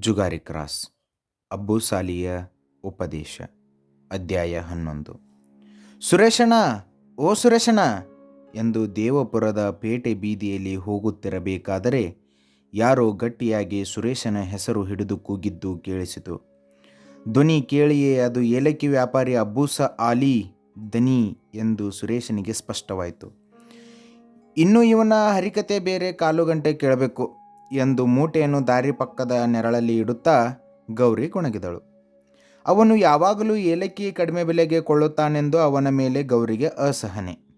Jugari cross, ಅಬ್ಬು ಸಾಲಿಯ ಉಪದೇಶ, ಅಧ್ಯಾಯ ಹನ್ನೊಂದು. ಸುರೇಶಣ ಓ ಸುರೇಶಣ ಎಂದು ದೇವಪುರದ ಪೇಟೆ ಬೀದಿಯಲ್ಲಿ ಹೋಗುತ್ತಿರಬೇಕಾದರೆ ಯಾರೋ ಗಟ್ಟಿಯಾಗಿ ಸುರೇಶನ ಹೆಸರು ಹಿಡಿದು ಕೂಗಿದ್ದು ಕೇಳಿಸಿತು. ಧ್ವನಿ ಕೇಳಿಯೇ ಅದು ಏಲಕ್ಕಿ ವ್ಯಾಪಾರಿ ಅಬ್ಬೂಸ ಆಲಿ ದನಿ ಎಂದು ಸುರೇಶನಿಗೆ ಸ್ಪಷ್ಟವಾಯಿತು. ಇನ್ನು ಇವನ ಹರಿಕತೆ ಬೇರೆ ಕಾಲು ಗಂಟೆ ಕೇಳಬೇಕು. ಎಂದು ಮೂಟೆಯನ್ನು ದಾರಿ ಪಕ್ಕದ ನೆರಳಲ್ಲಿ ಇಡುತ್ತಾ ಗೌರಿ ಕೊಣಗಿದಳು. ಅವನು ಯಾವಾಗಲೂ ಏಲಕ್ಕಿ ಕಡಿಮೆ ಬೆಲೆಗೆ ಕೊಳ್ಳುತ್ತಾನೆಂದು ಅವನ ಮೇಲೆ ಗೌರಿಗೆ ಅಸಹನೆ.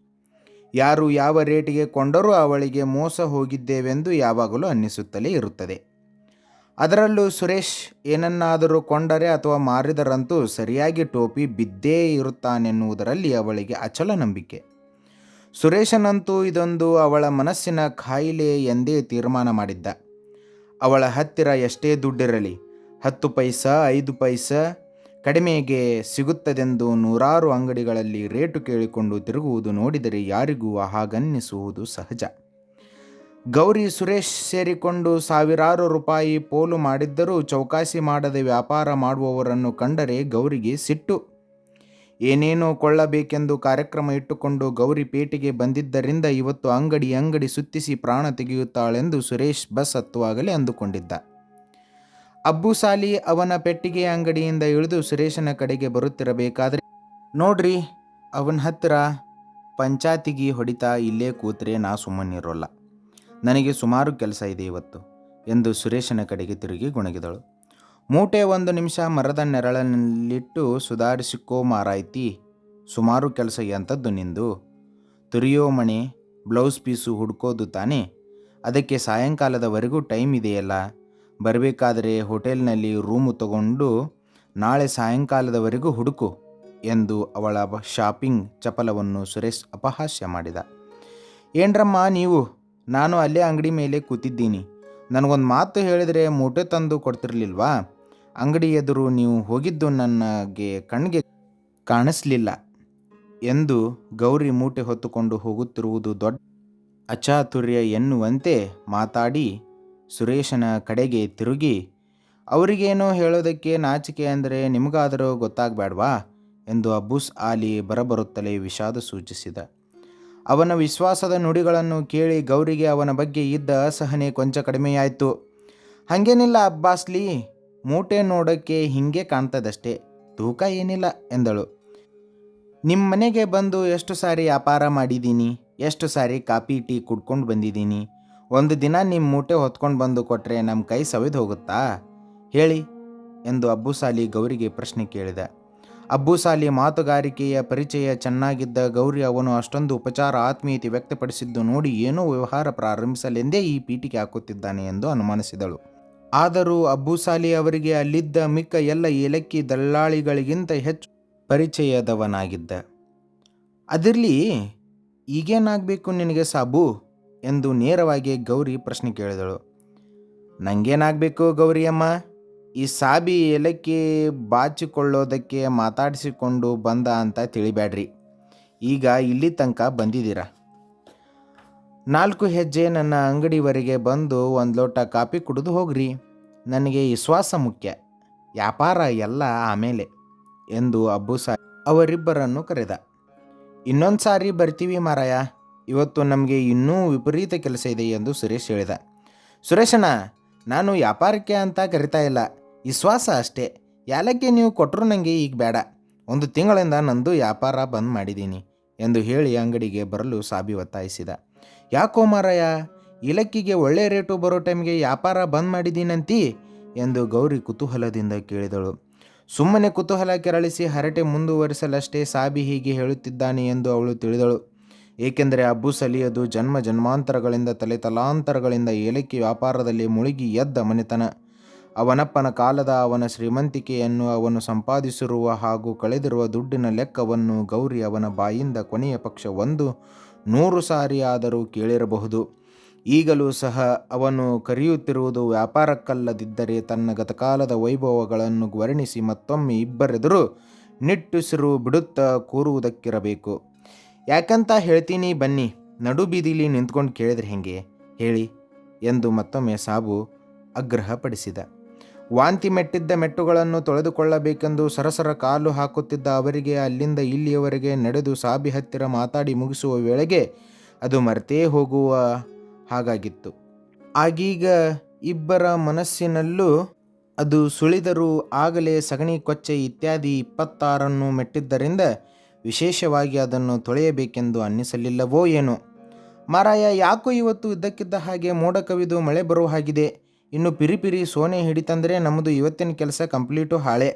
ಯಾರು ಯಾವ ರೇಟಿಗೆ ಕೊಂಡರೂ ಅವಳಿಗೆ ಮೋಸ ಹೋಗಿದ್ದೇವೆಂದು ಯಾವಾಗಲೂ ಅನ್ನಿಸುತ್ತಲೇ ಇರುತ್ತದೆ. ಅದರಲ್ಲೂ ಸುರೇಶ್ ಏನನ್ನಾದರೂ ಕೊಂಡರೆ ಅಥವಾ ಮಾರಿದರಂತೂ ಸರಿಯಾಗಿ ಟೋಪಿ ಬಿದ್ದೇ ಇರುತ್ತಾನೆನ್ನುವುದರಲ್ಲಿ ಅವಳಿಗೆ ಅಚಲ ನಂಬಿಕೆ ಸುರೇಶನಂತೂ ಇದೊಂದು ಅವಳ ಮನಸ್ಸಿನ ಖಾಯಿಲೆ ಎಂದೇ ತೀರ್ಮಾನ ಮಾಡಿದ್ದ. ಅವಳ ಹತ್ತಿರ ಎಷ್ಟೇ ದುಡ್ಡಿರಲಿ, ಹತ್ತು ಪೈಸ, ಐದು ಪೈಸ ಕಡಿಮೆಗೆ ಸಿಗುತ್ತದೆಂದು ನೂರಾರು ಅಂಗಡಿಗಳಲ್ಲಿ ರೇಟು ಕೇಳಿಕೊಂಡು ತಿರುಗುವುದು ನೋಡಿದರೆ ಯಾರಿಗೂ ಹಾಗನ್ನಿಸುವುದು ಸಹಜ. ಗೌರಿ ಸುರೇಶ್ ಸೇರಿಕೊಂಡು ಸಾವಿರಾರು ರೂಪಾಯಿ ಪೋಲು ಮಾಡಿದ್ದರೂ ಚೌಕಾಸಿ ಮಾಡದೆ ವ್ಯಾಪಾರ ಮಾಡುವವರನ್ನು ಕಂಡರೆ ಗೌರಿಗೆ ಸಿಟ್ಟು. ಏನೇನೋ ಕೊಳ್ಳಬೇಕೆಂದು ಕಾರ್ಯಕ್ರಮ ಇಟ್ಟುಕೊಂಡು ಗೌರಿ ಪೇಟೆಗೆ ಬಂದಿದ್ದರಿಂದ ಇವತ್ತು ಅಂಗಡಿ ಅಂಗಡಿ ಸುತ್ತಿಸಿ ಪ್ರಾಣ ತೆಗೆಯುತ್ತಾಳೆಂದು ಸುರೇಶ್ ಬಸ್ ಹತ್ತುವಾಗಲೇ ಅಂದುಕೊಂಡಿದ್ದ. ಅಬ್ಬು ಸಾಲಿ ಅವನ ಪೆಟ್ಟಿಗೆ ಅಂಗಡಿಯಿಂದ ಇಳಿದು ಸುರೇಶನ ಕಡೆಗೆ ಬರುತ್ತಿರಬೇಕಾದ್ರೆ, ನೋಡ್ರಿ, ಅವನ ಹತ್ತಿರ ಪಂಚಾತಿಗಿ ಹೊಡಿತಾ ಇಲ್ಲೇ ಕೂತ್ರೆ ನಾ ಸುಮ್ಮನಿರೋಲ್ಲ. ನನಗೆ ಸುಮಾರು ಕೆಲಸ ಇದೆ ಇವತ್ತು, ಎಂದು ಸುರೇಶನ ಕಡೆಗೆ ತಿರುಗಿ ಗುಣಗಿದಳು. ಮೂಟೆ ಒಂದು ನಿಮಿಷ ಮರದ ನೆರಳಲ್ಲಿಟ್ಟು ಸುಧಾರಿಸಿಕೋ ಮಾರಾಯ್ತಿ, ಸುಮಾರು ಕೆಲಸ ಎಂಥದ್ದು ನಿಂದು? ತುರಿಯೋ ಮಣೆ, ಬ್ಲೌಸ್ ಪೀಸು ಹುಡ್ಕೋದು ತಾನೇ? ಅದಕ್ಕೆ ಸಾಯಂಕಾಲದವರೆಗೂ ಟೈಮ್ ಇದೆಯಲ್ಲ? ಬರಬೇಕಾದರೆ ಹೋಟೆಲ್ನಲ್ಲಿ ರೂಮು ತಗೊಂಡು ನಾಳೆ ಸಾಯಂಕಾಲದವರೆಗೂ ಹುಡುಕು ಎಂದು ಅವಳ ಶಾಪಿಂಗ್ ಚಪಲವನ್ನು ಸುರೇಶ್ ಅಪಹಾಸ್ಯ ಮಾಡಿದ. ಏನ್ರಮ್ಮ ನೀವು? ನಾನು ಅಲ್ಲೇ ಅಂಗಡಿ ಮೇಲೆ ಕೂತಿದ್ದೀನಿ. ನನಗೊಂದು ಮಾತು ಹೇಳಿದರೆ ಮೂಟೆ ತಂದು ಕೊಡ್ತಿರ್ಲಿಲ್ವಾ? ಅಂಗಡಿ ಎದುರು ನೀವು ಹೋಗಿದ್ದು ನನಗೆ ಕಣ್ಣಿಗೆ ಕಾಣಿಸ್ಲಿಲ್ಲ ಎಂದು ಗೌರಿ ಮೂಟೆ ಹೊತ್ತುಕೊಂಡು ಹೋಗುತ್ತಿರುವುದು ದೊಡ್ಡ ಅಚಾತುರ್ಯ ಎನ್ನುವಂತೆ ಮಾತಾಡಿ ಸುರೇಶನ ಕಡೆಗೆ ತಿರುಗಿ, ಅವರಿಗೇನೋ ಹೇಳೋದಕ್ಕೆ ನಾಚಿಕೆ ಅಂದರೆ ನಿಮಗಾದರೂ ಗೊತ್ತಾಗಬೇಡ್ವಾ ಎಂದು ಅಬ್ಬುಸ್ ಆಲಿ ಬರಬರುತ್ತಲೇ ವಿಷಾದ ಸೂಚಿಸಿದ. ಅವನ ವಿಶ್ವಾಸದ ನುಡಿಗಳನ್ನು ಕೇಳಿ ಗೌರಿಗೆ ಅವನ ಬಗ್ಗೆ ಇದ್ದ ಅಸಹನೆ ಕೊಂಚ ಕಡಿಮೆಯಾಯಿತು. ಹಾಗೇನಿಲ್ಲ ಅಬ್ಬಾಸ್ಲಿ ಮೂಟೆ ನೋಡೋಕ್ಕೆ ಹಿಂಗೆ ಕಾಣ್ತದಷ್ಟೇ, ತೂಕ ಏನಿಲ್ಲ, ಎಂದಳು. ನಿಮ್ಮ ಮನೆಗೆ ಬಂದು ಎಷ್ಟು ಸಾರಿ ವ್ಯಾಪಾರ ಮಾಡಿದ್ದೀನಿ ಎಷ್ಟು ಸಾರಿ ಕಾಫಿ, ಟೀ ಕುಡ್ಕೊಂಡು ಬಂದಿದ್ದೀನಿ ಒಂದು ದಿನ ನಿಮ್ಮ ಮೂಟೆ ಹೊತ್ಕೊಂಡು ಬಂದು ಕೊಟ್ಟರೆ ನಮ್ಮ ಕೈ ಸವಿದು ಹೋಗುತ್ತಾ? ಹೇಳಿ, ಎಂದು ಅಬ್ಬುಸಾಲಿ ಗೌರಿಗೆ ಪ್ರಶ್ನೆ ಕೇಳಿದ. ಅಬ್ಬುಸಾಲಿ ಮಾತುಗಾರಿಕೆಯ ಪರಿಚಯ ಚೆನ್ನಾಗಿದ್ದ ಗೌರಿ ಅವನು ಅಷ್ಟೊಂದು ಉಪಚಾರ ಆತ್ಮೀಯತೆ ವ್ಯಕ್ತಪಡಿಸಿದ್ದು ನೋಡಿ ಏನೋ ವ್ಯವಹಾರ ಪ್ರಾರಂಭಿಸಲೆಂದೇ ಈ ಪೀಠಿಗೆ ಹಾಕುತ್ತಿದ್ದಾನೆ ಎಂದು ಅನುಮಾನಿಸಿದಳು. ಆದರೂ ಅಬ್ಬುಸಾಲಿ ಅವರಿಗೆ ಅಲ್ಲಿದ್ದ ಮಿಕ್ಕ ಎಲ್ಲ ಏಲಕ್ಕಿ ದಲ್ಲಾಳಿಗಳಿಗಿಂತ ಹೆಚ್ಚು ಪರಿಚಯದವನಾಗಿದ್ದ. ಅದಿರಲಿ ಈಗೇನಾಗಬೇಕು ನಿನಗೆ ಸಾಬು? ಎಂದು ನೇರವಾಗಿ ಗೌರಿ ಪ್ರಶ್ನೆ ಕೇಳಿದಳು. ನನಗೇನಾಗಬೇಕು ಗೌರಿಯಮ್ಮ? ಈ ಸಾಬಿ ಏಲಕ್ಕಿ ಬಾಚಿಕೊಳ್ಳೋದಕ್ಕೆ ಮಾತಾಡಿಸಿಕೊಂಡು ಬಂದ ಅಂತ ತಿಳಿಬ್ಯಾಡ್ರಿ. ಈಗ ಇಲ್ಲಿ ತನಕ ಬಂದಿದ್ದೀರ? ನಾಲ್ಕು ಹೆಜ್ಜೆ ನನ್ನ ಅಂಗಡಿವರೆಗೆ ಬಂದು ಒಂದು ಲೋಟ ಕಾಫಿ ಕುಡಿದು ಹೋಗ್ರಿ. ನನಗೆ ವಿಶ್ವಾಸ ಮುಖ್ಯ. ವ್ಯಾಪಾರ ಎಲ್ಲ ಆಮೇಲೆ ಎಂದು ಅಬ್ಬು ಸಾ ಅವರಿಬ್ಬರನ್ನು ಕರೆದ. ಇನ್ನೊಂದು ಸಾರಿ ಬರ್ತೀವಿ ಮಾರಾಯ. ಇವತ್ತು ನಮಗೆ ಇನ್ನೂ ವಿಪರೀತ ಕೆಲಸ ಇದೆ ಎಂದು ಸುರೇಶ್ ಹೇಳಿದ. ಸುರೇಶಣ್ಣ, ನಾನು ವ್ಯಾಪಾರಕ್ಕೆ ಅಂತ ಕರಿತಾ ಇಲ್ಲ. ವಿಶ್ವಾಸ ಅಷ್ಟೇ. ಯಾಲಕ್ಕೆ ನೀವು ಕೊಟ್ಟರು ನನಗೆ ಈಗ ಬೇಡ. ಒಂದು ತಿಂಗಳಿಂದ ನಂದು ವ್ಯಾಪಾರ ಬಂದ್ ಮಾಡಿದ್ದೀನಿ ಎಂದು ಹೇಳಿ ಅಂಗಡಿಗೆ ಬರಲು ಸಾಬಿ ಒತ್ತಾಯಿಸಿದ. ಯಾಕೋ ಮಾರಯ್ಯ ಇಲಕ್ಕಿಗೆ ಒಳ್ಳೆ ರೇಟು ಬರೋ ಟೈಮ್ಗೆ ವ್ಯಾಪಾರ ಬಂದ್ ಮಾಡಿದ್ದೀನಂತಿ ಎಂದು ಗೌರಿ ಕುತೂಹಲದಿಂದ ಕೇಳಿದಳು. ಸುಮ್ಮನೆ ಕುತೂಹಲ ಕೆರಳಿಸಿ ಹರಟೆ ಮುಂದುವರಿಸಲಷ್ಟೇ ಸಾಬಿ ಹೀಗೆ ಹೇಳುತ್ತಿದ್ದಾನೆ ಎಂದು ಅವಳು ತಿಳಿದಳು. ಏಕೆಂದರೆ ಅಬ್ಬು ಸಲಿಯದು ಜನ್ಮ ಜನ್ಮಾಂತರಗಳಿಂದ ತಲೆ ತಲಾಂತರಗಳಿಂದ ಏಲಕ್ಕಿ ವ್ಯಾಪಾರದಲ್ಲಿ ಮುಳುಗಿ ಎದ್ದ ಮನೆತನ. ಅವನಪ್ಪನ ಕಾಲದ ಅವನ ಶ್ರೀಮಂತಿಕೆಯನ್ನು ಅವನು ಸಂಪಾದಿಸಿರುವ ಹಾಗೂ ಕಳೆದಿರುವ ದುಡ್ಡಿನ ಲೆಕ್ಕವನ್ನು ಗೌರಿ ಅವನ ಬಾಯಿಂದ ಕೊನೆಯ ಪಕ್ಷ ಒಂದು ನೂರು ಸಾರಿ ಆದರೂ ಕೇಳಿರಬಹುದು. ಈಗಲೂ ಸಹ ಅವನು ಕರೆಯುತ್ತಿರುವುದು ವ್ಯಾಪಾರಕ್ಕಲ್ಲದಿದ್ದರೆ ತನ್ನ ಗತಕಾಲದ ವೈಭವಗಳನ್ನು ವರ್ಣಿಸಿ ಮತ್ತೊಮ್ಮೆ ಇಬ್ಬರೆದುರು ನಿಟ್ಟುಸಿರು ಬಿಡುತ್ತಾ ಕೂರುವುದಕ್ಕಿರಬೇಕು. ಯಾಕಂತ ಹೇಳ್ತೀನಿ ಬನ್ನಿ, ನಡು ಬೀದಿಲಿ ನಿಂತ್ಕೊಂಡು ಕೇಳಿದ್ರೆ ಹೆಂಗೆ? ಹೇಳಿ ಎಂದು ಮತ್ತೊಮ್ಮೆ ಸಾಬು ಆಗ್ರಹಪಡಿಸಿದ. ವಾಂತಿ ಮೆಟ್ಟಿದ್ದ ಮೆಟ್ಟುಗಳನ್ನು ತೊಳೆದುಕೊಳ್ಳಬೇಕೆಂದು ಸರಸರ ಕಾಲು ಹಾಕುತ್ತಿದ್ದ ಅವರಿಗೆ ಅಲ್ಲಿಂದ ಇಲ್ಲಿಯವರೆಗೆ ನಡೆದು ಸಾಬಿ ಹತ್ತಿರ ಮಾತಾಡಿ ಮುಗಿಸುವ ವೇಳೆಗೆ ಅದು ಮರೆತೇ ಹೋಗುವ ಹಾಗಾಗಿತ್ತು. ಆಗೀಗ ಇಬ್ಬರ ಮನಸ್ಸಿನಲ್ಲೂ ಅದು ಸುಳಿದರೂ ಆಗಲೇ ಸಗಣಿ ಕೊಚ್ಚೆ ಇತ್ಯಾದಿ ಇಪ್ಪತ್ತಾರನ್ನು ಮೆಟ್ಟಿದ್ದರಿಂದ ವಿಶೇಷವಾಗಿ ಅದನ್ನು ತೊಳೆಯಬೇಕೆಂದು ಅನ್ನಿಸಲಿಲ್ಲವೋ ಏನೋ. ಮಾರಾಯ, ಯಾಕೋ ಇವತ್ತು ಇದ್ದಕ್ಕಿದ್ದ ಹಾಗೆ ಮೋಡ ಕವಿದು ಮಳೆ ಬರೋ ಹಾಗಿದೆ. ಇನ್ನು ಪಿರಿ ಪಿರಿ ಸೋನೆ ಹಿಡಿತಂದರೆ ನಮ್ಮದು ಇವತ್ತಿನ ಕೆಲಸ ಕಂಪ್ಲೀಟು ಹಾಳೆ.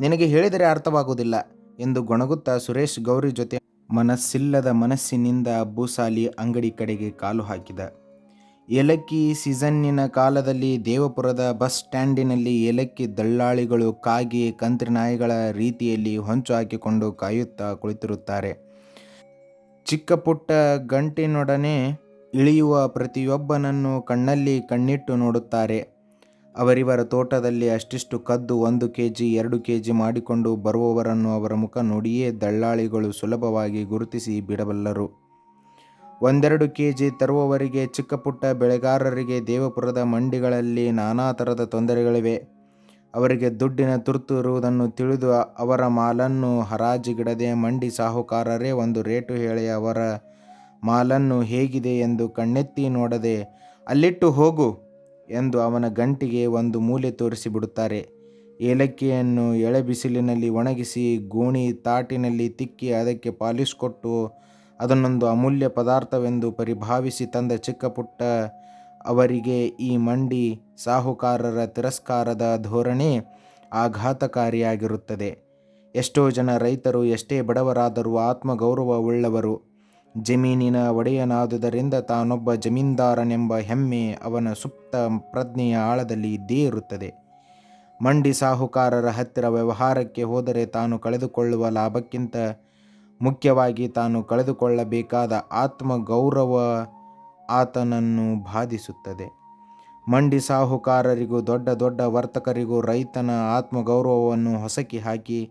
ನಿನಗೆ ಹೇಳಿದರೆ ಅರ್ಥವಾಗುವುದಿಲ್ಲ, ಎಂದು ಗೊಣಗುತ್ತಾ ಸುರೇಶ್ ಗೌರಿ ಜೊತೆ ಮನಸ್ಸಿಲ್ಲದ ಮನಸ್ಸಿನಿಂದ ಅಬ್ಬುಸಾಲಿ ಅಂಗಡಿ ಕಡೆಗೆ ಕಾಲು ಹಾಕಿದ. ಏಲಕ್ಕಿ ಸೀಸನ್ನಿನ ಕಾಲದಲ್ಲಿ ದೇವಪುರದ ಬಸ್ ಸ್ಟ್ಯಾಂಡಿನಲ್ಲಿ ಏಲಕ್ಕಿ ದಳ್ಳಾಳಿಗಳು ಕಾಗಿ ಕಂತ್ರಿ ನಾಯಿಗಳ ರೀತಿಯಲ್ಲಿ ಹೊಂಚು ಹಾಕಿಕೊಂಡು ಕಾಯುತ್ತಾ ಕುಳಿತಿರುತ್ತಾರೆ. ಚಿಕ್ಕ ಪುಟ್ಟ ಗಂಟಿನೊಡನೆ ಇಳಿಯುವ ಪ್ರತಿಯೊಬ್ಬನನ್ನು ಕಣ್ಣಲ್ಲಿ ಕಣ್ಣಿಟ್ಟು ನೋಡುತ್ತಾರೆ. ಅವರಿವರ ತೋಟದಲ್ಲಿ ಅಷ್ಟಿಷ್ಟು ಕದ್ದು ಒಂದು ಕೆ ಜಿ ಎರಡು ಕೆ ಜಿ ಮಾಡಿಕೊಂಡು ಬರುವವರನ್ನು ಅವರ ಮುಖ ನೋಡಿಯೇ ದಳ್ಳಾಳಿಗಳು ಸುಲಭವಾಗಿ ಗುರುತಿಸಿ ಬಿಡಬಲ್ಲರು. ಒಂದೆರಡು ಕೆ ಜಿ ತರುವವರಿಗೆ ಚಿಕ್ಕಪುಟ್ಟ ಬೆಳೆಗಾರರಿಗೆ ದೇವಪುರದ ಮಂಡಿಗಳಲ್ಲಿ ನಾನಾ ಥರದ ತೊಂದರೆಗಳಿವೆ. ಅವರಿಗೆ ದುಡ್ಡಿನ ತುರ್ತು ಇರುವುದನ್ನು ತಿಳಿದು ಅವರ ಮಾಲನ್ನು ಹರಾಜಿಗಿಡದೆ ಮಂಡಿ ಸಾಹುಕಾರರೇ ಒಂದು ರೇಟು ಹೇಳಿ ಅವರ ಮಾಲನ್ನು ಹೇಗಿದೆ ಎಂದು ಕಣ್ಣೆತ್ತಿ ನೋಡದೆ, ಅಲ್ಲಿಟ್ಟು ಹೋಗು ಎಂದು ಅವನ ಗಂಟಿಗೆ ಒಂದು ಮೂಲೆ ತೋರಿಸಿಬಿಡುತ್ತಾರೆ. ಏಲಕ್ಕಿಯನ್ನು ಎಳೆ ಬಿಸಿಲಿನಲ್ಲಿ ಒಣಗಿಸಿ ಗೋಣಿ ತಾಟಿನಲ್ಲಿ ತಿಕ್ಕಿ ಅದಕ್ಕೆ ಪಾಲಿಶ್ ಕೊಟ್ಟು ಅದನ್ನೊಂದು ಅಮೂಲ್ಯ ಪದಾರ್ಥವೆಂದು ಪರಿಭಾವಿಸಿ ತಂದ ಚಿಕ್ಕ ಪುಟ್ಟ ಅವರಿಗೆ ಈ ಮಂಡಿ ಸಾಹುಕಾರರ ತಿರಸ್ಕಾರದ ಧೋರಣೆ ಆಘಾತಕಾರಿಯಾಗಿರುತ್ತದೆ. ಎಷ್ಟೋ ಜನ ರೈತರು ಎಷ್ಟೇ ಬಡವರಾದರೂ ಆತ್ಮಗೌರವ ಉಳ್ಳವರು ಜಮೀನಿನ ಒಡೆಯನಾದುದರಿಂದ ತಾನೊಬ್ಬ ಜಮೀನ್ದಾರನೆಂಬ ಹೆಮ್ಮೆ ಅವನ ಸುಪ್ತ ಪ್ರಜ್ಞೆಯ ಆಳದಲ್ಲಿ ಇದ್ದೇ ಇರುತ್ತದೆ ಮಂಡಿ ಸಾಹುಕಾರರ ಹತ್ತಿರ ವ್ಯವಹಾರಕ್ಕೆ ಹೋದರೆ ತಾನು ಕಳೆದುಕೊಳ್ಳುವ ಲಾಭಕ್ಕಿಂತ ಮುಖ್ಯವಾಗಿ ತಾನು ಕಳೆದುಕೊಳ್ಳಬೇಕಾದ ಆತ್ಮಗೌರವ ಆತನನ್ನು ಬಾಧಿಸುತ್ತದೆ. ಮಂಡಿ ಸಾಹುಕಾರರಿಗೂ ದೊಡ್ಡ ದೊಡ್ಡ ವರ್ತಕರಿಗೂ ರೈತನ ಆತ್ಮಗೌರವವನ್ನು ಹೊಸಕಿ ಹಾಕಿ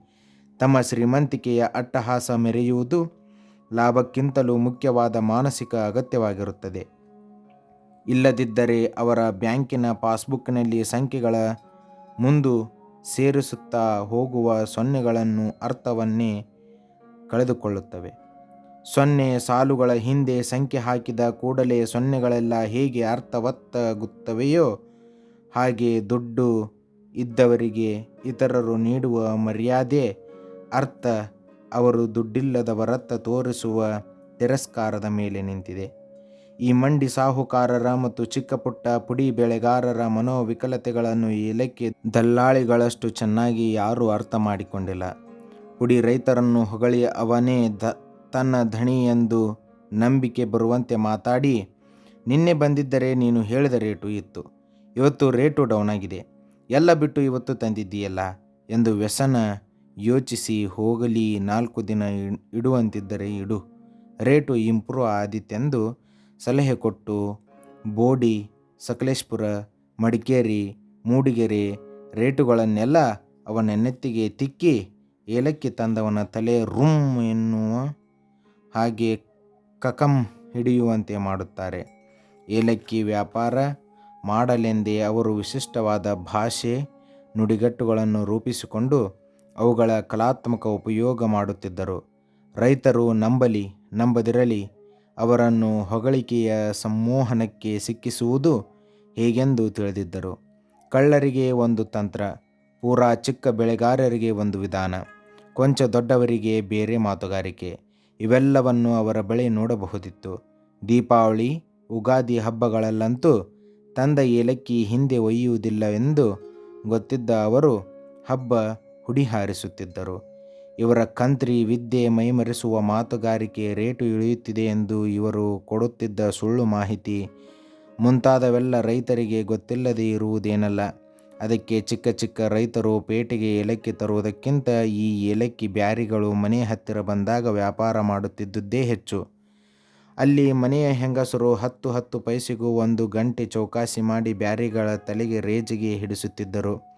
ತಮ್ಮ ಶ್ರೀಮಂತಿಕೆಯ ಅಟ್ಟಹಾಸ ಮೆರೆಯುವುದು ಲಾಭಕ್ಕಿಂತಲೂ ಮುಖ್ಯವಾದ ಮಾನಸಿಕ ಅಗತ್ಯವಾಗಿರುತ್ತದೆ. ಇಲ್ಲದಿದ್ದರೆ ಅವರ ಬ್ಯಾಂಕಿನ ಪಾಸ್ಬುಕ್ನಲ್ಲಿ ಸಂಖ್ಯೆಗಳ ಮುಂದು ಸೇರಿಸುತ್ತಾ ಹೋಗುವ ಸೊನ್ನೆಗಳನ್ನು ಅರ್ಥವನ್ನೇ ಕಳೆದುಕೊಳ್ಳುತ್ತವೆ. ಸೊನ್ನೆ ಸಾಲುಗಳ ಹಿಂದೆ ಸಂಖ್ಯೆ ಹಾಕಿದ ಕೂಡಲೇ ಸೊನ್ನೆಗಳೆಲ್ಲ ಹೇಗೆ ಅರ್ಥವತ್ತಾಗುತ್ತವೆಯೋ ಹಾಗೆ ದುಡ್ಡು ಇದ್ದವರಿಗೆ ಇತರರು ನೀಡುವ ಮರ್ಯಾದೆ, ಅರ್ಥ ಅವರು ದುಡ್ಡಿಲ್ಲದವರತ್ತ ತೋರಿಸುವ ತಿರಸ್ಕಾರದ ಮೇಲೆ ನಿಂತಿದೆ. ಈ ಮಂಡಿ ಸಾಹುಕಾರರ ಮತ್ತು ಚಿಕ್ಕ ಪುಟ್ಟ ಪುಡಿ ಬೆಳೆಗಾರರ ಮನೋವಿಕಲತೆಗಳನ್ನು ಈ ಇಲಾಖೆ ದಲ್ಲಾಳಿಗಳಷ್ಟು ಚೆನ್ನಾಗಿ ಯಾರೂ ಅರ್ಥ ಮಾಡಿಕೊಂಡಿಲ್ಲ. ಪುಡಿ ರೈತರನ್ನು ಹೊಗಳಿ ಅವನೇ ದ, ತನ್ನ ಧಣಿ ಎಂದು ನಂಬಿಕೆ ಬರುವಂತೆ ಮಾತಾಡಿ, ನಿನ್ನೆ ಬಂದಿದ್ದರೆ ನೀನು ಹೇಳಿದ ರೇಟು ಇತ್ತು. ಇವತ್ತು ರೇಟು ಡೌನ್ ಆಗಿದೆ. ಎಲ್ಲ ಬಿಟ್ಟು ಇವತ್ತು ತಂದಿದ್ದೀಯಲ್ಲ ಎಂದು ವ್ಯಸನ ಯೋಚಿಸಿ ಹೋಗಲಿ, ನಾಲ್ಕು ದಿನ ಇಡುವಂತಿದ್ದರೆ ಇಡು. ರೇಟು ಇಂಪ್ರೂವ್ ಆದಿತ್ತೆಂದು ಸಲಹೆ ಕೊಟ್ಟು, ಬೋಡಿ, ಸಕಲೇಶ್ಪುರ, ಮಡಿಕೇರಿ, ಮೂಡಿಗೆರೆ ರೇಟುಗಳನ್ನೆಲ್ಲ ಅವನ ನೆತ್ತಿಗೆ ತಿಕ್ಕಿ ಏಲಕ್ಕಿ ತಂದವನ ತಲೆ ರುಮ್ ಎನ್ನುವ ಹಾಗೆ ಕಕಂ ಹಿಡಿಯುವಂತೆ ಮಾಡುತ್ತಾರೆ. ಏಲಕ್ಕಿ ವ್ಯಾಪಾರ ಮಾಡಲೆಂದೇ ಅವರು ವಿಶಿಷ್ಟವಾದ ಭಾಷೆ ನುಡಿಗಟ್ಟುಗಳನ್ನು ರೂಪಿಸಿಕೊಂಡು ಅವುಗಳ ಕಲಾತ್ಮಕ ಉಪಯೋಗ ಮಾಡುತ್ತಿದ್ದರು. ರೈತರು ನಂಬಲಿ, ನಂಬದಿರಲಿ, ಅವರನ್ನು ಹೊಗಳಿಕೆಯ ಸಂಮೋಹನಕ್ಕೆ ಸಿಕ್ಕಿಸುವುದು ಹೇಗೆಂದು ತಿಳಿದಿದ್ದರು. ಕಳ್ಳರಿಗೆ ಒಂದು ತಂತ್ರ, ಪೂರಾ ಚಿಕ್ಕ ಬೆಳೆಗಾರರಿಗೆ ಒಂದು ವಿಧಾನ, ಕೊಂಚ ದೊಡ್ಡವರಿಗೆ ಬೇರೆ ಮಾತುಗಾರಿಕೆ, ಇವೆಲ್ಲವನ್ನು ಅವರ ಬಳಿ ನೋಡಬಹುದಿತ್ತು. ದೀಪಾವಳಿ, ಉಗಾದಿ ಹಬ್ಬಗಳಲ್ಲಂತೂ ತಂದ ಏಲಕ್ಕಿ ಹಿಂದೆ ಒಯ್ಯುವುದಿಲ್ಲವೆಂದು ಗೊತ್ತಿದ್ದ ಅವರು, ಹಬ್ಬ ಹುಡಿ ಹಾರಿಸುತ್ತಿದ್ದರು ಇವರ ಕಂತ್ರಿ ವಿದ್ಯೆ ಮೈಮರೆಸುವ ಮಾತುಗಾರಿಕೆ ರೇಟು ಇಳಿಯುತ್ತಿದೆ ಎಂದು ಇವರು ಕೊಡುತ್ತಿದ್ದ ಸುಳ್ಳು ಮಾಹಿತಿ ಮುಂತಾದವೆಲ್ಲ ರೈತರಿಗೆ ಗೊತ್ತಿಲ್ಲದೇ ಇರುವುದೇನಲ್ಲ. ಅದಕ್ಕೆ ಚಿಕ್ಕ ಚಿಕ್ಕ ರೈತರು ಪೇಟೆಗೆ ಏಲಕ್ಕಿ ತರುವುದಕ್ಕಿಂತ ಈ ಏಲಕ್ಕಿ ಬ್ಯಾರಿಗಳು ಮನೆ ಹತ್ತಿರ ಬಂದಾಗ ವ್ಯಾಪಾರ ಮಾಡುತ್ತಿದ್ದುದೇ ಹೆಚ್ಚು. ಅಲ್ಲಿ ಮನೆಯ ಹೆಂಗಸರು ಹತ್ತು ಹತ್ತು ಪೈಸೆಗೂ ಒಂದು ಗಂಟೆ ಚೌಕಾಸಿ ಮಾಡಿ ಬ್ಯಾರಿಗಳ ತಲೆಗೆ ರೇಜಿಗೆ ಹಿಡಿಸುತ್ತಿದ್ದರು.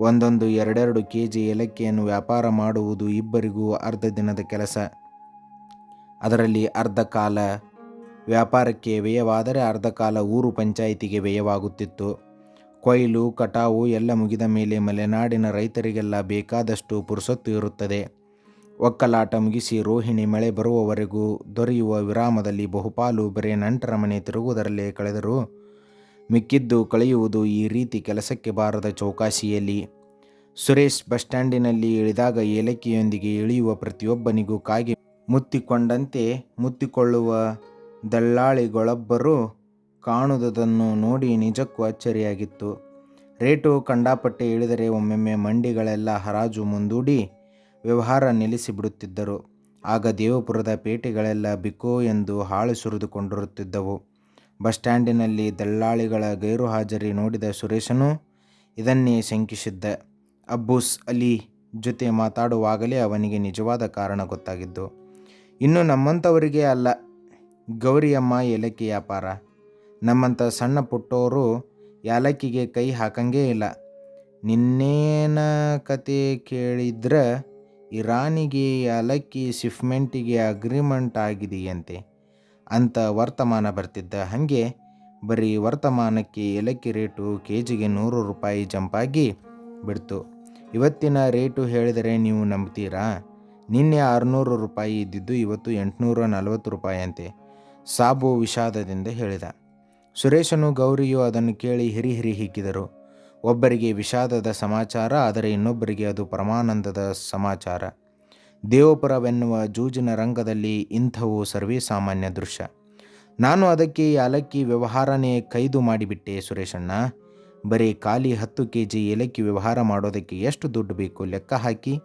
ಒಂದೊಂದು ಎರಡೆರಡು ಕೆ ಜಿ ಏಲಕ್ಕಿಯನ್ನು ವ್ಯಾಪಾರ ಮಾಡುವುದು ಇಬ್ಬರಿಗೂ ಅರ್ಧ ದಿನದ ಕೆಲಸ. ಅದರಲ್ಲಿ ಅರ್ಧ ಕಾಲ ವ್ಯಾಪಾರಕ್ಕೆ ವ್ಯಯವಾದರೆ ಅರ್ಧ ಕಾಲ ಊರು ಪಂಚಾಯಿತಿಗೆ ವ್ಯಯವಾಗುತ್ತಿತ್ತು. ಕೊಯ್ಲು, ಕಟಾವು ಎಲ್ಲ ಮುಗಿದ ಮೇಲೆ ಮಲೆನಾಡಿನ ರೈತರಿಗೆಲ್ಲ ಬೇಕಾದಷ್ಟು ಪುರುಸೊತ್ತು ಇರುತ್ತದೆ. ಒಕ್ಕಲಾಟ ಮುಗಿಸಿ ರೋಹಿಣಿ ಮಳೆ ಬರುವವರೆಗೂ ದೊರೆಯುವ ವಿರಾಮದಲ್ಲಿ ಬಹುಪಾಲು ಬರೇ ನಂಟರ ಮನೆ ತಿರುಗುವುದರಲ್ಲೇ ಕಳೆದರು ಮಿಕ್ಕಿದ್ದು ಕಳೆಯುವುದು ಈ ರೀತಿ ಕೆಲಸಕ್ಕೆ ಬಾರದ ಚೌಕಾಸಿಯಲ್ಲಿ ಸುರೇಶ್ ಬಸ್ ಸ್ಟ್ಯಾಂಡಿನಲ್ಲಿ ಇಳಿದಾಗ ಏಲಕ್ಕಿಯೊಂದಿಗೆ ಇಳಿಯುವ ಪ್ರತಿಯೊಬ್ಬನಿಗೂ ಕಾಗೆ ಮುತ್ತಿಕೊಂಡಂತೆ ಮುತ್ತಿಕೊಳ್ಳುವ ದಳ್ಳಾಳಿಗಳೊಬ್ಬರು ಕಾಣುವುದನ್ನು ನೋಡಿ ನಿಜಕ್ಕೂ ಅಚ್ಚರಿಯಾಗಿತ್ತು. ರೇಟು ಕಂಡಾಪಟ್ಟೆ ಇಳಿದರೆ ಒಮ್ಮೊಮ್ಮೆ ಮಂಡಿಗಳೆಲ್ಲ ಹರಾಜು ಮುಂದೂಡಿ ವ್ಯವಹಾರ ನಿಲ್ಲಿಸಿಬಿಡುತ್ತಿದ್ದರು. ಆಗ ದೇವಪುರದ ಪೇಟೆಗಳೆಲ್ಲ ಬಿಕೋ ಎಂದು ಹಾಳು ಸುರಿದುಕೊಂಡಿರುತ್ತಿದ್ದವು. ಬಸ್ ಸ್ಟ್ಯಾಂಡಿನಲ್ಲಿ ದಲ್ಲಾಳಿಗಳ ಗೈರು ಹಾಜರಿ ನೋಡಿದ ಸುರೇಶನು ಇದನ್ನೇ ಶಂಕಿಸಿದ್ದ. ಅಬ್ಬೂಸ್ ಅಲಿ ಜೊತೆ ಮಾತಾಡುವಾಗಲೇ ಅವನಿಗೆ ನಿಜವಾದ ಕಾರಣ ಗೊತ್ತಾಗಿದ್ದು. ಇನ್ನು ನಮ್ಮಂಥವರಿಗೆ ಅಲ್ಲ. ಗೌರಿಯಮ್ಮ ಏಲಕ್ಕಿ ವ್ಯಾಪಾರ. ನಮ್ಮಂಥ ಸಣ್ಣ ಪುಟ್ಟವರು ಯಾಲಕ್ಕಿಗೆ ಕೈ ಹಾಕಂಗೇ ಇಲ್ಲ. ನಿನ್ನೇನ ಕತೆ ಕೇಳಿದ್ರೆ ಇರಾನಿಗೆ ಯಾಲಕ್ಕಿ ಶಿಫ್ಮೆಂಟಿಗೆ ಅಗ್ರಿಮೆಂಟ್ ಆಗಿದೆಯಂತೆ. ಅಂತ ವರ್ತಮಾನ ಬರ್ತಿದ್ದ. ಹಾಗೆ ಬರೀ ವರ್ತಮಾನಕ್ಕೆ ಏಲಕ್ಕಿ ರೇಟು ಕೆ ಜಿಗೆ ನೂರು ರೂಪಾಯಿ ಜಂಪಾಗಿ ಬಿಡ್ತು. ಇವತ್ತಿನ ರೇಟು ಹೇಳಿದರೆ ನೀವು ನಂಬ್ತೀರಾ? ನಿನ್ನೆ ಆರುನೂರು ರೂಪಾಯಿ ಇದ್ದಿದ್ದು ಇವತ್ತು ಎಂಟುನೂರ ನಲವತ್ತು ರೂಪಾಯಿ ಅಂತೆ ಸಾಬು ವಿಷಾದದಿಂದ ಹೇಳಿದ. ಸುರೇಶನು ಗೌರಿಯು ಅದನ್ನು ಕೇಳಿ ಹಿರಿ ಹಿರಿ ಹಿಗ್ಗಿದರು ಒಬ್ಬರಿಗೆ ವಿಷಾದದ ಸಮಾಚಾರ, ಆದರೆ ಇನ್ನೊಬ್ಬರಿಗೆ ಅದು ಪರಮಾನಂದದ ಸಮಾಚಾರ. ದೇವಪುರವೆನ್ನುವ ಜೂಜಿನ ರಂಗದಲ್ಲಿ ಇಂಥವು ಸರ್ವೇ ಸಾಮಾನ್ಯ ದೃಶ್ಯ. ನಾನು ಅದಕ್ಕೆ ಯಾಲಕ್ಕಿ ವ್ಯವಹಾರನೇ ಕೈದು ಮಾಡಿಬಿಟ್ಟೆ ಸುರೇಶಣ್ಣ. ಬರೀ ಖಾಲಿ ಹತ್ತು ಕೆ ಜಿ ಏಲಕ್ಕಿ ವ್ಯವಹಾರ ಮಾಡೋದಕ್ಕೆ ಎಷ್ಟು ದುಡ್ಡು ಬೇಕು ಲೆಕ್ಕ ಹಾಕಿ.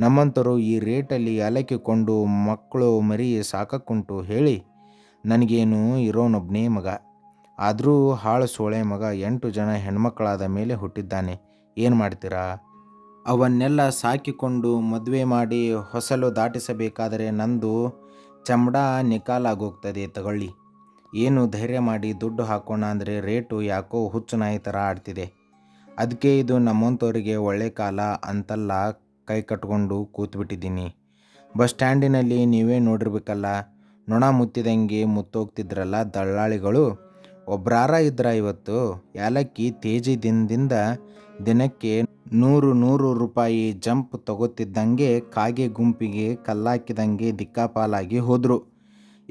ನಮ್ಮಂಥರು ಈ ರೇಟಲ್ಲಿ ಏಲಕ್ಕಿ ಕೊಂಡು ಮಕ್ಕಳು ಮರಿ ಸಾಕಕ್ಕುಂಟು ಹೇಳಿ. ನನಗೇನು ಇರೋನೊಬ್ಬನೇ ಮಗ. ಆದರೂ ಹಾಳು ಸೋಳೆ ಮಗ ಎಂಟು ಜನ ಹೆಣ್ಮಕ್ಕಳಾದ ಮೇಲೆ ಹುಟ್ಟಿದ್ದಾನೆ. ಏನು ಮಾಡ್ತೀರಾ? ಅವನ್ನೆಲ್ಲ ಸಾಕಿಕೊಂಡು ಮದುವೆ ಮಾಡಿ ಹೊಸಲು ದಾಟಿಸಬೇಕಾದರೆ ನಂದು ಚಮಡ ನಿಕಾಲಾಗೋಗ್ತದೆ ತಗೊಳ್ಳಿ. ಏನು ಧೈರ್ಯ ಮಾಡಿ ದುಡ್ಡು ಹಾಕೋಣ ಅಂದರೆ ರೇಟು ಯಾಕೋ ಹುಚ್ಚು ನಾಯಿ ಥರ ಆಡ್ತಿದೆ. ಅದಕ್ಕೆ ಇದು ನಮ್ಮಂಥವ್ರಿಗೆ ಒಳ್ಳೆ ಕಾಲ ಅಂತಲ್ಲ ಕೈ ಕಟ್ಕೊಂಡು ಕೂತ್ಬಿಟ್ಟಿದ್ದೀನಿ. ಬಸ್ ಸ್ಟ್ಯಾಂಡಿನಲ್ಲಿ ನೀವೇ ನೋಡಿರ್ಬೇಕಲ್ಲ, ನೊಣ ಮುತ್ತಿದಂಗೆ ಮುತ್ತೋಗ್ತಿದ್ರಲ್ಲ ದಳ್ಳಾಳಿಗಳು ಒಬ್ರಾರ ಇದ್ರ ಇವತ್ತು, ಯಾಲಕ್ಕಿ ತೇಜಿ ದಿನದಿಂದ ದಿನಕ್ಕೆ ನೂರು ನೂರು ರೂಪಾಯಿ ಜಂಪ್ ತಗೋತಿದ್ದಂಗೆ ಕಾಗೆ ಗುಂಪಿಗೆ ಕಲ್ಲಾಕಿದಂಗೆ ದಿಕ್ಕಾಪಾಲಾಗಿ ಹೋದರು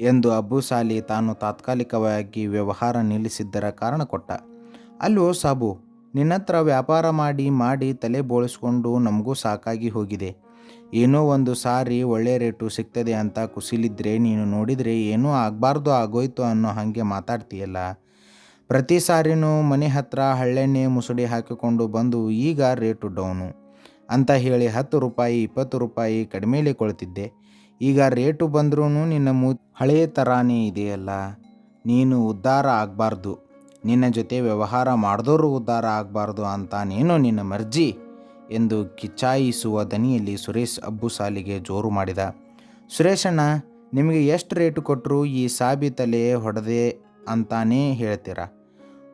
ಎಂದು ಅಬ್ಬುಸಾಲಿ ತಾನು ತಾತ್ಕಾಲಿಕವಾಗಿ ವ್ಯವಹಾರ ನಿಲ್ಲಿಸಿದ್ದರ ಕಾರಣ ಕೊಟ್ಟ. ಅಲ್ಲೋ ಸಾಬು, ನಿನ್ನತ್ರ ವ್ಯಾಪಾರ ಮಾಡಿ ಮಾಡಿ ತಲೆ ಬೋಳಿಸ್ಕೊಂಡು ನಮಗೂ ಸಾಕಾಗಿ ಹೋಗಿದೆ. ಏನೋ ಒಂದು ಸಾರಿ ಒಳ್ಳೆ ರೇಟು ಸಿಗ್ತದೆ ಅಂತ ಕುಸಿಲಿದ್ರೆ ನೀನು ನೋಡಿದರೆ ಏನೂ ಆಗಬಾರ್ದು ಆಗೋಯ್ತು ಅನ್ನೋ ಹಾಗೆ ಮಾತಾಡ್ತೀಯಲ್ಲ. ಪ್ರತಿ ಸಾರಿನೂ ಮನೆ ಹತ್ರ ಹಳ್ಳೆಣ್ಣೆ ಮುಸುಡಿ ಹಾಕಿಕೊಂಡು ಬಂದು ಈಗ ರೇಟು ಡೌನು. ಅಂತ ಹೇಳಿ ಹತ್ತು ರೂಪಾಯಿ, ಇಪ್ಪತ್ತು ರೂಪಾಯಿ ಕಡಿಮೆಲೆ ಕೊಳ್ತಿದ್ದೆ ಈಗ ರೇಟು ಬಂದ್ರೂ ನಿನ್ನ ಮೂ ಹಳೆಯ ಥರಾನೇ ಇದೆಯಲ್ಲ? ನೀನು ಉದ್ಧಾರ ಆಗಬಾರ್ದು. ನಿನ್ನ ಜೊತೆ ವ್ಯವಹಾರ ಮಾಡಿದವರು ಉದ್ಧಾರ ಆಗಬಾರ್ದು ಅಂತಾನೇನೋ ನಿನ್ನ ಮರ್ಜಿ ಎಂದು ಕಿಚ್ಚಾಯಿಸುವ ದನಿಯಲ್ಲಿ ಸುರೇಶ್ ಅಬ್ಬು ಸಾಲಿಗೆ ಜೋರು ಮಾಡಿದ. ಸುರೇಶಣ್ಣ ನಿಮಗೆ ಎಷ್ಟು ರೇಟು ಕೊಟ್ಟರು ಈ ಸಾಬಿ ತಲೆ ಹೊಡೆದೆ ಅಂತಾನೇ ಹೇಳ್ತೀರಾ?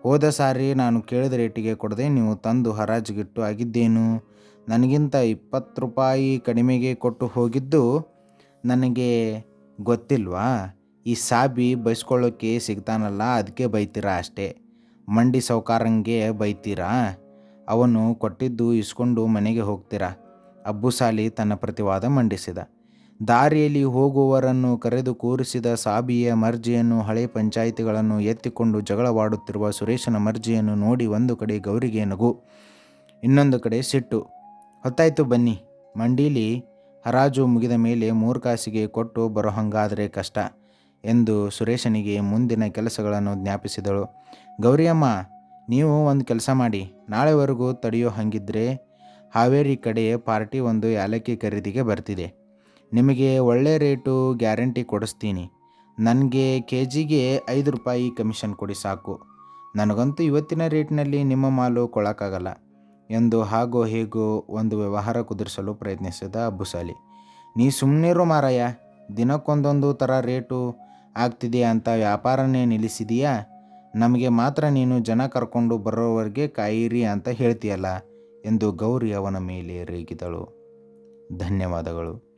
ಹೋದ ಸಾರಿ ನಾನು ಕೇಳಿದ ರೇಟಿಗೆ ಕೊಡದೆ ನೀವು ತಂದು ಹರಾಜಿಗಿಟ್ಟು ಆಗಿದ್ದೇನು? ನನಗಿಂತ ಇಪ್ಪತ್ತು ರೂಪಾಯಿ ಕಡಿಮೆಗೆ ಕೊಟ್ಟು ಹೋಗಿದ್ದು ನನಗೆ ಗೊತ್ತಿಲ್ವಾ? ಈ ಸಾಬಿ ಬೈಸ್ಕೊಳ್ಳೋಕ್ಕೆ ಸಿಗ್ತಾನಲ್ಲ ಅದಕ್ಕೆ ಬೈತೀರಾ ಅಷ್ಟೇ. ಮಂಡಿ ಸೌಕಾರಂಗೆ ಬೈತೀರಾ? ಅವನು ಕೊಟ್ಟಿದ್ದು ಇಸ್ಕೊಂಡು ಮನೆಗೆ ಹೋಗ್ತೀರಾ? ಅಬ್ಬುಸಾಲಿ ತನ್ನ ಪ್ರತಿವಾದ ಮಂಡಿಸಿದ. ದಾರಿಯಲ್ಲಿ ಹೋಗುವವರನ್ನು ಕರೆದು ಕೂರಿಸಿದ ಸಾಬಿಯ ಮರ್ಜಿಯನ್ನು ಹಳೆ ಪಂಚಾಯಿತಿಗಳನ್ನು ಎತ್ತಿಕೊಂಡು ಜಗಳವಾಡುತ್ತಿರುವ ಸುರೇಶನ ಮರ್ಜಿಯನ್ನು ನೋಡಿ ಒಂದು ಕಡೆ ಗೌರಿಗೆ ನಗು, ಇನ್ನೊಂದು ಕಡೆ ಸಿಟ್ಟು. ಹೊತ್ತಾಯ್ತು ಬನ್ನಿ. ಮಂಡೀಲಿ ಹರಾಜು ಮುಗಿದ ಮೇಲೆ ಮೂರ್ಕಾಸಿಗೆ ಕೊಟ್ಟು ಬರೋ ಹಂಗಾದರೆ ಕಷ್ಟ ಎಂದು ಸುರೇಶನಿಗೆ ಮುಂದಿನ ಕೆಲಸಗಳನ್ನು ಜ್ಞಾಪಿಸಿದಳು. ಗೌರಿಯಮ್ಮ, ನೀವು ಒಂದು ಕೆಲಸ ಮಾಡಿ. ನಾಳೆವರೆಗೂ ತಡೆಯೋ ಹಾಗಿದ್ರೆ ಹಾವೇರಿ ಕಡೆ ಪಾರ್ಟಿ ಒಂದು ಯಾಲಕ್ಕಿ ಖರೀದಿಗೆ ಬರ್ತಿದೆ. ನಿಮಗೆ ಒಳ್ಳೆ ರೇಟು ಗ್ಯಾರಂಟಿ ಕೊಡಿಸ್ತೀನಿ. ನನಗೆ ಕೆ ಜಿಗೆ ಐದು ರೂಪಾಯಿ ಕಮಿಷನ್ ಕೊಡಿ ಸಾಕು. ನನಗಂತೂ ಇವತ್ತಿನ ರೇಟ್ನಲ್ಲಿ ನಿಮ್ಮ ಮಾಲು ಕೊಳಕ್ಕಾಗಲ್ಲ ಎಂದು ಹಾಗೋ ಹೇಗೋ ಒಂದು ವ್ಯವಹಾರ ಕುದುರಿಸಲು ಪ್ರಯತ್ನಿಸಿದ ಅಬ್ಬುಸಾಲಿ ನೀ ಸುಮ್ಮನಿರು ಮಾರಾಯ, ದಿನಕ್ಕೊಂದೊಂದು ಥರ ರೇಟು ಆಗ್ತಿದೆ ಅಂತ ವ್ಯಾಪಾರನೇ ನಿಲ್ಲಿಸಿದೀಯಾ? ನಮಗೆ ಮಾತ್ರ ನೀನು ಜನ ಕರ್ಕೊಂಡು ಬರೋವರೆಗೆ ಕಾಯಿರಿ ಅಂತ ಹೇಳ್ತೀಯಲ್ಲ ಎಂದು ಗೌರಿ ಅವನ ಮೇಲೆ ರೇಗಿದಳು. ಧನ್ಯವಾದಗಳು.